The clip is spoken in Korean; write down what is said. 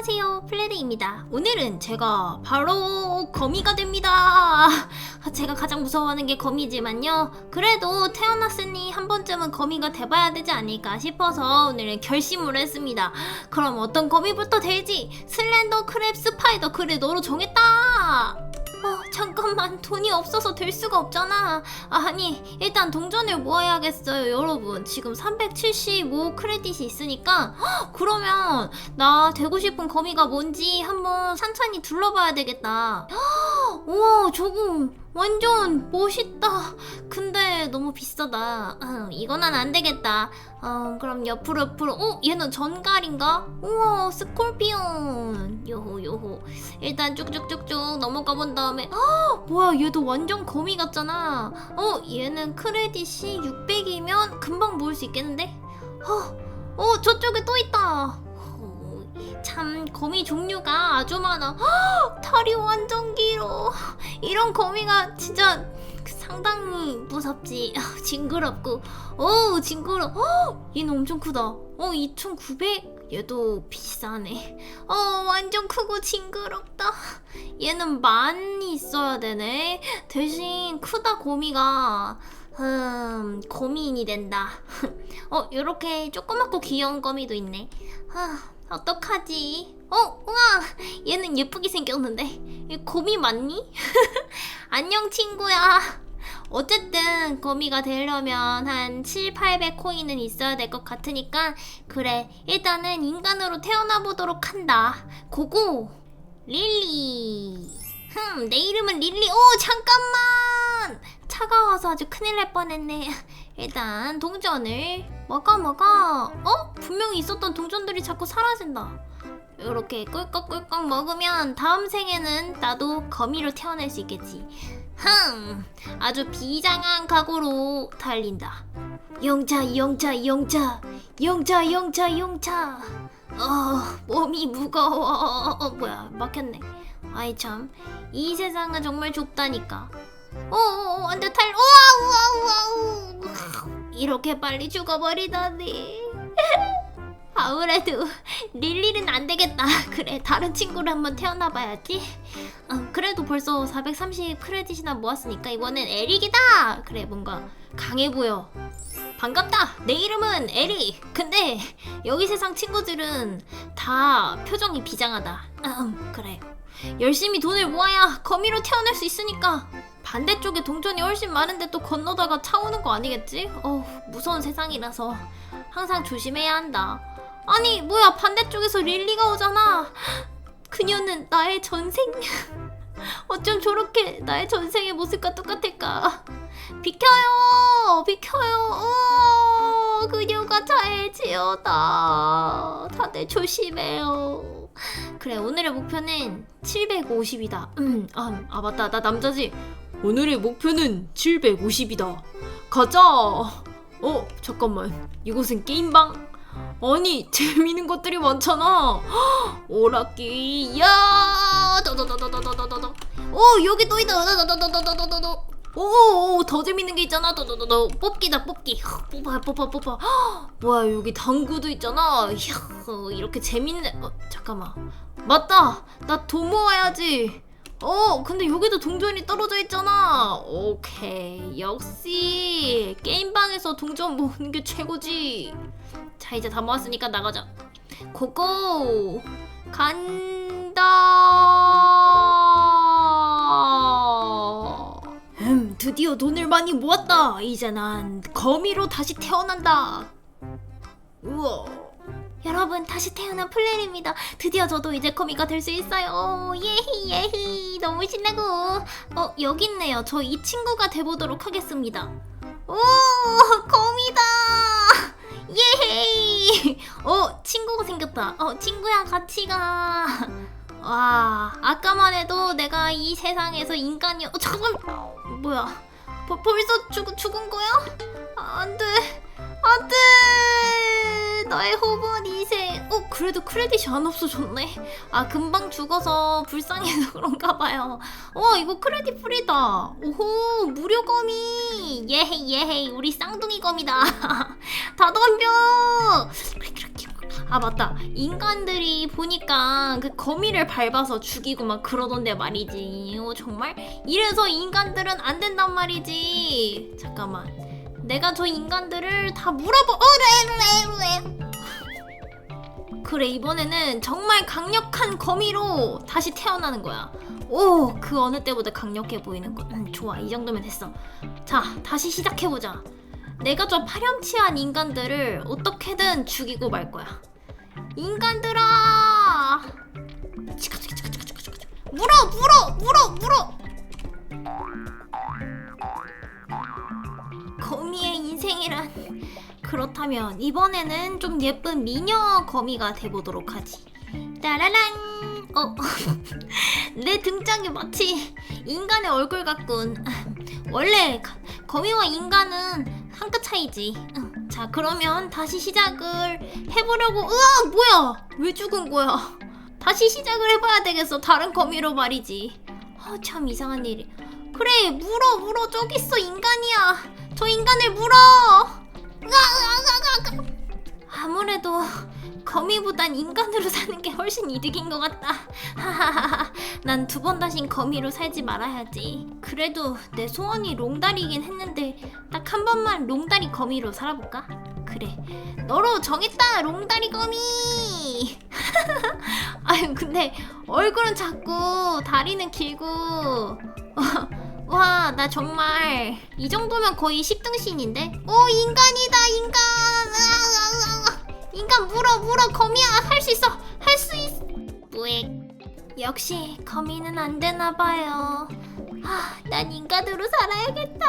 안녕하세요 플레드입니다. 오늘은 제가 바로 거미가 됩니다. 아, 제가 가장 무서워하는 게 거미지만요. 그래도 태어났으니 한 번쯤은 거미가 돼봐야 되지 않을까 싶어서 오늘은 결심을 했습니다. 그럼 어떤 거미부터 될지 슬렌더 크랩 스파이더 그래 너로 정했다 어, 잠깐만. 돈이 없어서 될 수가 없잖아. 아니 일단 동전을 모아야겠어요 여러분. 지금 375 크레딧이 있으니까. 헉, 그러면 나 되고 싶은 거미가 뭔지 한번 산천히 둘러봐야 되겠다. 헉, 우와 저거 완전 멋있다. 근데 너무 비싸다. 음, 이거는 안 되겠다. 어, 그럼 옆으로 옆으로. 어? 얘는 전갈인가? 우와 스콜피온. 요호 요호. 일단 쭉쭉쭉쭉 넘어가 본 다음에 아 뭐야 얘도 완전 거미 같잖아. 어 얘는 크레딧이 600이면 금방 모을 수 있겠는데? 어, 어 저쪽에 또 있다. 어, 참 거미 종류가 아주 많아. 헉, 다리 완전 길어. 이런 거미가 진짜 상당히 무섭지. 아, 징그럽고. 오 징그러. 어 얘는 엄청 크다. 어 2900? 얘도 비싸네. 어 완전 크고 징그럽다. 얘는 많이 있어야 되네. 대신 크다 거미가 음 고민이 된다. 어 요렇게 조그맣고 귀여운 거미도 있네. 아 어떡하지? 어 우와 얘는 예쁘게 생겼는데. 이 거미 맞니? 안녕 친구야. 어쨌든 거미가 되려면 한 7, 800 코인은 있어야 될 것 같으니까 그래 일단은 인간으로 태어나 보도록 한다. 고고! 릴리. 흠 내 이름은 릴리. 오 잠깐만! 차가워서 아주 큰일 날 뻔했네. 일단 동전을 먹어 먹어. 어? 분명히 있었던 동전들이 자꾸 사라진다. 이렇게 꿀꺽꿀꺽 먹으면 다음 생에는 나도 거미로 태어날 수 있겠지. 흥! 아주 비장한 각오로 달린다. 영차 영차 영차 영차 영차 영차 어 몸이 무거워. 어 뭐야 막혔네. 아이 참. 이 세상은 정말 좁다니까. 어어 안돼 탈. 우와 우와 우와 이렇게 빨리 죽어버리다니 아무래도 릴리는 안 되겠다. 그래 다른 친구를 한번 태어나봐야지. 어, 그래도 벌써 430 크레딧이나 모았으니까 이번엔 에릭이다. 그래 뭔가 강해 보여. 반갑다. 내 이름은 에릭. 근데 여기 세상 친구들은 다 표정이 비장하다. 음, 그래. 열심히 돈을 모아야 거미로 태어날 수 있으니까. 반대쪽에 동전이 훨씬 많은데 또 건너다가 차 오는 거 아니겠지? 어 무서운 세상이라서. 항상 조심해야 한다. 아니 뭐야 반대쪽에서 릴리가 오잖아. 그녀는 나의 전생. 어쩜 저렇게 나의 전생의 모습과 똑같을까? 비켜요! 비켜요! 어, 그녀가 차에 지어다. 다들 조심해요. 그래 오늘의 목표는 750이다. 음, 아, 아 맞다. 나 남자지 오늘의 목표는 750이다. 가자! 어 잠깐만. 이곳은 게임방? 아니 재미있는 것들이 많잖아. 오락기 야! 더더더더더더더더 오 여기 또 있다. 더더더더더더더 오더 재밌는 게 있잖아. 더더더더 뽑기다 뽑기. 뽑아 뽑아 뽑아. 뭐야 여기 당구도 있잖아. 이야, 이렇게 재밌네 어, 잠깐만. 맞다! 나 돈 모아야지 어 근데 여기도 동전이 떨어져 있잖아. 오케이. 역시 게임방에서 동전 모으는 게 최고지. 자 이제 다 모았으니까 나가자. 고고! 간다! 음 드디어 돈을 많이 모았다. 이제 난 거미로 다시 태어난다. 우와 여러분 다시 태어난 플레리입니다 드디어 저도 이제 거미가 될 수 있어요 예히 예히 너무 신나고 어 여기 있네요 저 이 친구가 돼보도록 하겠습니다 오 거미다 예헤이! 어, 친구가 생겼다. 어, 친구야, 같이 가. 와, 아까만 해도 내가 이 세상에서 인간이, 어, 잠깐, 뭐야. 벌, 벌써 죽, 죽은 거야? 아, 안 돼. 안 돼! 나의 호번 이생. 어, 그래도 크레딧이 안 없어졌네. 아, 금방 죽어서 불쌍해서 그런가 봐요. 어, 이거 크레딧 풀이다. 오호, 무료 거미. 예헤이, 예헤이. 우리 쌍둥이 거미다. 다 덤벼. 아 맞다 인간들이 보니까 그 거미를 밟아서 죽이고 막 그러던데 말이지 어, 정말 이래서 인간들은 안 된단 말이지 잠깐만 내가 저 인간들을 다 물어보 어레레레 그래 이번에는 정말 강력한 거미로 다시 태어나는 거야. 오 그 어느 때보다 강력해 보이는 거 음, 좋아 이 정도면 됐어. 자 다시 시작해보자. 내가 저 파렴치한 인간들을 어떻게든 죽이고 말 거야. 인간들아! 치카 치카 치카 치카 치카 치카. 물어 물어 물어 물어 인생이란. 그렇다면 이번에는 좀 예쁜 미녀 거미가 돼보도록 하지. 따라란. 어, 내 등짝이 마치 인간의 얼굴 같군. 원래 가- 거미와 인간은 한 끗 차이지. 응. 자 그러면 다시 시작을 해보려고. 으아 뭐야? 왜 죽은 거야? 다시 시작을 해봐야 되겠어 다른 거미로 말이지. 아, 참 이상한 일이. 그래 물어 물어. 저기 있어 인간이야. 저 인간을 물어 아무래도 거미보단 인간으로 사는 게 훨씬 이득인 것 같다. 하하하하. 난 두 번 다신 거미로 살지 말아야지. 그래도 내 소원이 롱다리긴 했는데 딱 한 번만 롱다리 거미로 살아볼까? 그래. 너로 정했다 롱다리 거미! 아유 근데 얼굴은 작고 다리는 길고. 와 나 정말 이 정도면 거의 10등신인데? 오 인간이다 인간. 인간 물어 물어 거미야. 할 수 있어. 할 수 있어 뿌액 역시 거미는 안 되나 봐요. 아, 난 인간으로 살아야겠다.